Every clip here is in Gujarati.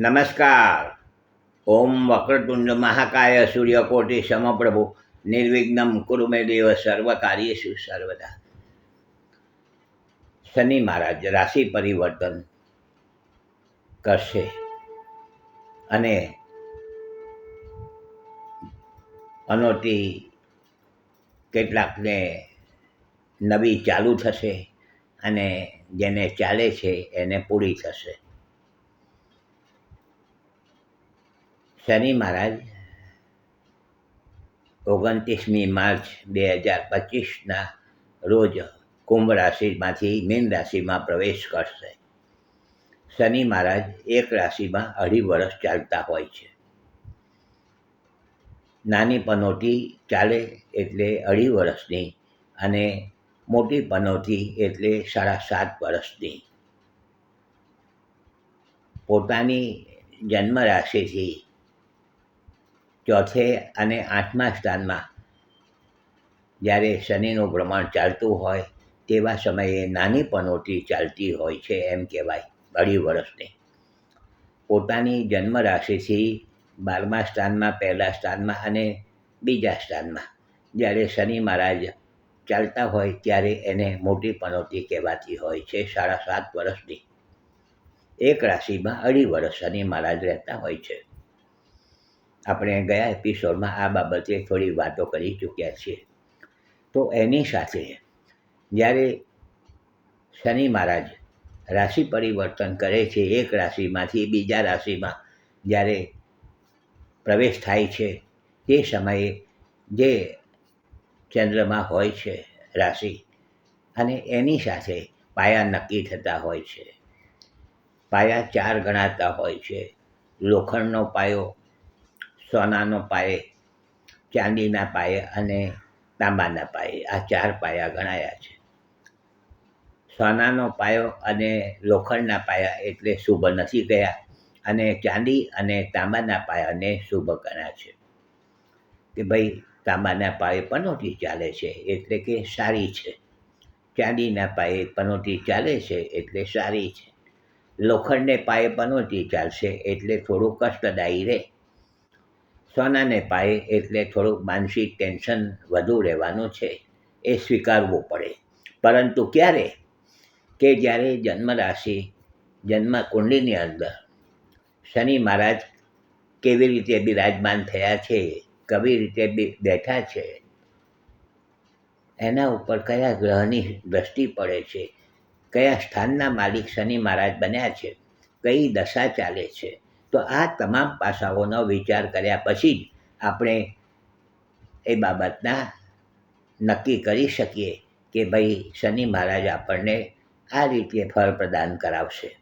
નમસ્કાર. ઓમ વક્રતુંડ મહાકાય સૂર્યકોટિ સમપ્રભુ. નિર્વિઘ્નમ કુરુમે દેવ સર્વ કાર્યેષુ સર્વદા. શનિ મહારાજ રાશિ પરિવર્તન કરશે અને અનોટી કેટલાકને નવી ચાલુ થશે અને જેને ચાલે છે એને પૂરી થશે. શનિ મહારાજ, ઓગણત્રીસમી માર્ચ બે હજાર પચીસના રોજ કુંભ રાશિમાંથી મીન રાશિમાં પ્રવેશ કરશે. શનિ મહારાજ એક રાશિમાં અઢી વર્ષ ચાલતા હોય છે. નાની પનોટી ચાલે એટલે અઢી વર્ષની અને મોટી પનોટી એટલે સાડા સાત વર્ષની. પોતાની જન્મ રાશિથી ચોથે અને આઠમા સ્થાનમાં જ્યારે શનિનું ભ્રમણ ચાલતું હોય તેવા સમયે નાની પનોટી ચાલતી હોય છે એમ કહેવાય અઢી વર્ષની. પોતાની જન્મ રાશિથી બારમા સ્થાનમાં, પહેલા સ્થાનમાં અને બીજા સ્થાનમાં. જ્યારે શનિ મહારાજ ચાલતા હોય ત્યારે એને મોટી પનોતી કહેવાતી હોય છે, સાડા સાત વર્ષની. એક રાશિમાં અઢી વર્ષ શનિ મહારાજ રહેતા હોય છે. આપણે ગયા એપિસોડમાં આ બાબતે થોડી વાતો કરી ચૂક્યા છીએ. તો એની સાથે જ્યારે શનિ મહારાજ રાશિ પરિવર્તન કરે છે, એક રાશિમાંથી બીજા રાશિમાં જ્યારે પ્રવેશ થાય છે, તે સમયે જે ચંદ્રમાં હોય છે રાશિ અને એની સાથે પાયા નક્કી થતા હોય છે. પાયા ચાર ગણાતા હોય છે. લોખંડનો પાયો સોનાનો પાયે, ચાંદીના પાયે અને તાંબાના પાયે, આ ચાર પાયા ગણાયા છે. સોનાનો પાયો અને લોખંડના પાયા એટલે શુભ નથી ગયા અને ચાંદી અને તાંબાના પાયાને શુભ ગણ્યા છે. કે ભાઈ, તાંબાના પાયે પનોતી ચાલે છે એટલે કે સારી છે. ચાંદીના પાયે પનોતી ચાલે છે એટલે સારી છે. લોખંડને પાયે પનોતી ચાલશે એટલે થોડું કષ્ટદાયી રહે. સોનાને પાયે એટલે થોડુંક માનસિક ટેન્શન વધુ રહેવાનું છે, એ સ્વીકારવું પડે. પરંતુ ક્યારે? કે જ્યારે જન્મ રાશિ જન્મ કુંડલીની અંદર શનિ મહારાજ કેવી રીતે બિરાજમાન થયા છે, કેવી રીતે બેઠા છે, એના ઉપર કયા ગ્રહની દ્રષ્ટિ પડે છે, કયા સ્થાનના માલિક શનિ મહારાજ બન્યા છે, કઈ દશા ચાલે છે તો આ તમામ પાસાઓનો વિચાર કર્યા પછી જ આપણે એ બાબતના નક્કી કરી શકીએ કે ભાઈ શનિ મહારાજ આપણને આ રીતે ફળ પ્રદાન કરાવશે.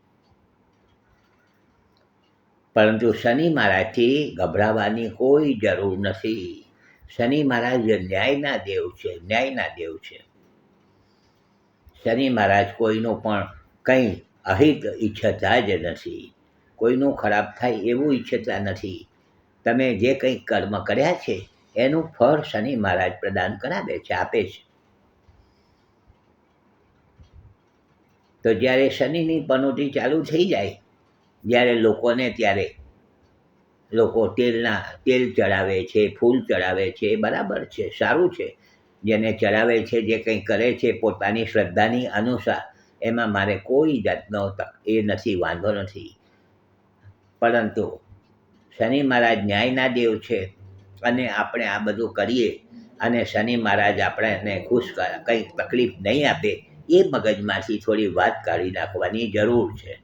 પરંતુ શનિ મહારાજથી ગભરાવાની કોઈ જરૂર નથી. શનિ મહારાજ ન્યાયના દેવ છે, ન્યાયના દેવ છે. શનિ મહારાજ કોઈનું પણ કંઈ અહિત ઈચ્છતા જ નથી. કોઈનું ખરાબ થાય એવું ઈચ્છતા નથી. તમે જે કંઈ કર્મ કર્યા છે, એનું ફળ શનિ મહારાજ પ્રદાન કરાવે છે, આપે છે. તો જ્યારે શનિની પનોટી ચાલુ થઈ જાય, જ્યારે લોકોને ત્યારે લોકો તેલના, તેલ ચડાવે છે, ફૂલ ચડાવે છે બરાબર છે, સારું છે. જેને ચડાવે છે, જે કંઈ કરે છે, પોતાની શ્રદ્ધાની અનુસાર, એમાં મારે કોઈ જાતનો એ નથી, વાંધો નથી. પરંતુ શનિ મહારાજ ન્યાયના દેવ છે અને આપણે આ બધું કરીએ અને શનિ મહારાજ આપણને ખુશ કંઈ તકલીફ નહીં આપે, એ મગજમાંથી થોડી વાત કાઢી નાખવાની જરૂર છે.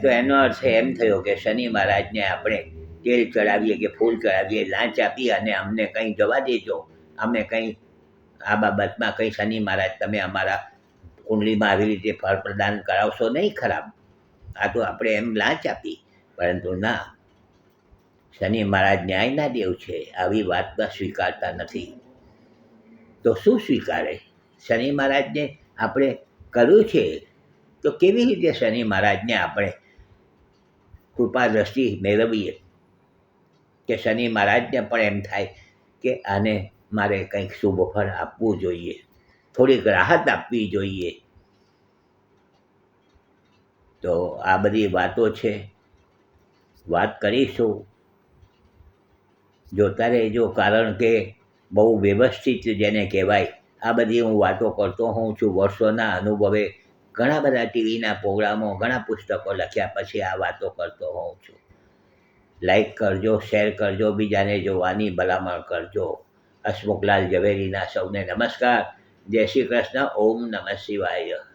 તો એનો અર્થ એમ થયો કે શનિ મહારાજને આપણે તેલ ચડાવીએ કે ફૂલ ચડાવીએ, લાંચ આપીએ અને અમને કંઈ જવા દેજો. અમે કંઈ આ બાબતમાં કંઈ શનિ મહારાજ, તમે અમારા કુંડલીમાં આવી રીતે ફળ પ્રદાન કરાવશો નહીં ખરાબ. આ તો આપણે એમ લાંચ આપી. પરંતુ ના, શનિ મહારાજ ન્યાયના દેવ છે, આવી વાતમાં સ્વીકારતા નથી. તો શું સ્વીકારે? શનિ મહારાજને આપણે કર્યું છે? તો કેવી રીતે શનિ મહારાજને આપણે કૃપા દ્રષ્ટિ મેળવીએ? કે શનિ મહારાજને પણ એમ થાય કે આને મારે કંઈક શુભ ફળ આપવું જોઈએ? થોડીક રાહત આપવી જોઈએ. તો આ બધી વાતો છે. વાત કરીશું. જોતા રહેજો કારણ કે બહુ વ્યવસ્થિત જેને કહેવાય, આ બધી હું વાતો કરતો હોઉં છું. વર્ષોના અનુભવે ઘણા બધા ટીવીના પ્રોગ્રામો, ઘણા પુસ્તકો લખ્યા પછી આ વાતો કરતો હોઉં છું. લાઈક કરજો, શેર કરજો, બીજાને જોવાની ભલામણ કરજો. હસમુખલાલ ઝવેરીના સૌને નમસ્કાર. જય શ્રી કૃષ્ણ ઓમ નમઃ શિવાય.